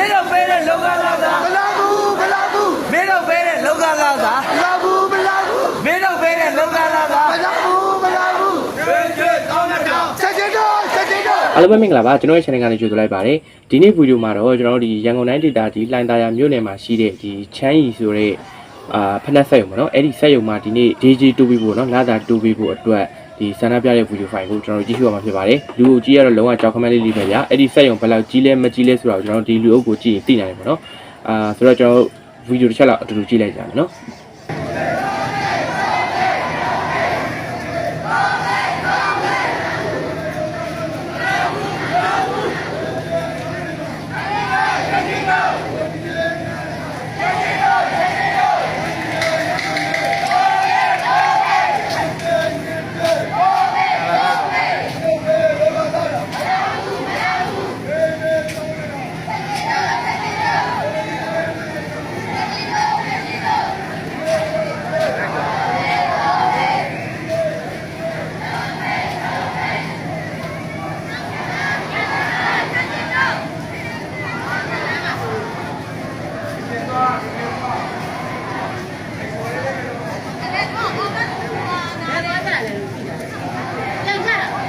မင်းတို့ပေးတဲ့လောကလာသာမလာဘူးမလာဘူးမင်းတို့ပေးတဲ့လောကလာသာမလာဘူးမလာဘူးမင်းတို့ပေးတဲ့လောကလာသာမလာဘူးမလာဘူးကျွေးကျွေးတောင်းတဲ့တောင်းချက်ချင်းတော့ချက်ချင်းတော့အားလုံးပဲမင်္ဂလာပါကျွန်တော်ရဲ့ channel ကနေကြိုဆိုလိုက်ပါတယ်ဒီနေ့ဗီဒီယိုမှာတော့ကျွန်တော်တို့ဒီရန်ကုန်တိုင်းဒေသကြီးလှိုင်သာယာမြို့နယ်မှာရှိတဲ့ဒီချမ်းရီဆိုတဲ့အာဖက်နက်ဆက်ရုံပေါ့နော်အဲ့ဒီဆက်ရုံမှာဒီနေ့ DJ တူပြီးဖို့နော်လာတာတူပြီးဖို့အတွက် ဒီဆန္ဒပြတဲ့ဗီဒီယိုဖိုင်ကိုကျွန်တော်တို့ကြည့်ရှုရမှာဖြစ်ပါတယ်လူအုပ်ကြီးကတော့လုံးဝကြောက်ခမန်းလေးလေးပဲဗျာအဲ့ဒီဆက်ရုံဘယ်လောက်ကြီးလဲမကြီးလဲဆိုတာကိုကျွန်တော်တို့ဒီလူအုပ်ကိုကြည့်ရင်သိနိုင်တယ်ပေါ့နော်အာဆိုတော့ကျွန်တော်တို့ဗီဒီယိုတစ်ချက်လောက်အတူတူကြည့်လိုက်ကြမယ်နော်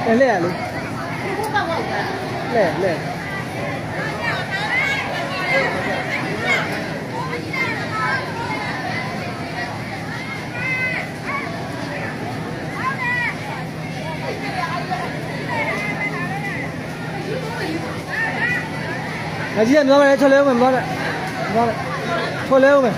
လဲလဲလေလဲလဲအကြီးကသွားမယ်ထွက်လဲဦးမယ်သွားတယ်သွားတယ် ထွက်လဲဦးမယ်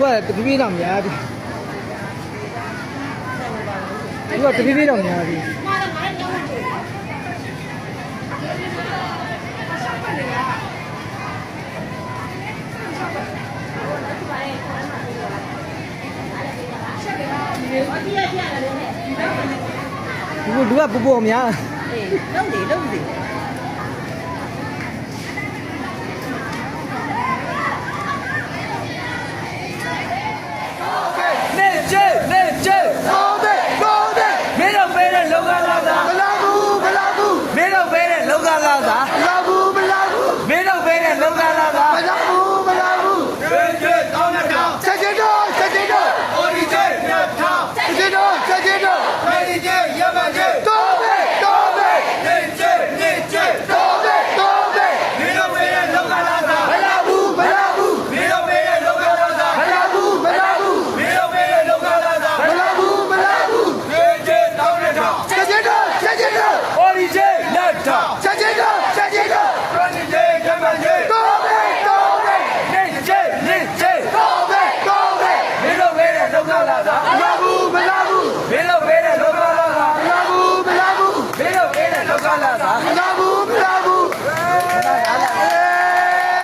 ဘယ်တပီးတော့များပြီဒီကတပီးတော့များပြီ ဒီကပူပူများလုံးတယ်လုံးတယ်နေကျွေးနေကျွေးကိုတဲ့ကိုတဲ့မင်းတို့ပေးတဲ့လောကလာသာမလာဘူးမလာဘူးမင်းတို့ပေးတဲ့လောကလာသာမလာဘူးမလာဘူးမင်းတို့ပေးတဲ့လောကလာသာမလာဘူးမလာဘူး ကျွေးကျွေးတောင်းတဲ့တောင်း ချက်ချင်းတော့ချက်ချင်းတော့ အော်ဒီကျွေးညက်ထောင်း ချက်ချင်းတော့ချက်ချင်းတော့ ဝေဒီကျွေးရမကျွေး ကိုတဲ့ကိုတဲ့ နေကျွေးနေကျွေး ကိုတဲ့ကိုတဲ့ မင်းတို့ပေးတဲ့လောကလာသာ မလာဘူးမလာဘူး မင်းတို့ပေးတဲ့လောကလာသာ မလာဘူးမလာဘူး မင်းတို့ပေးတဲ့လောကလာသာ မလာဘူးမ လာ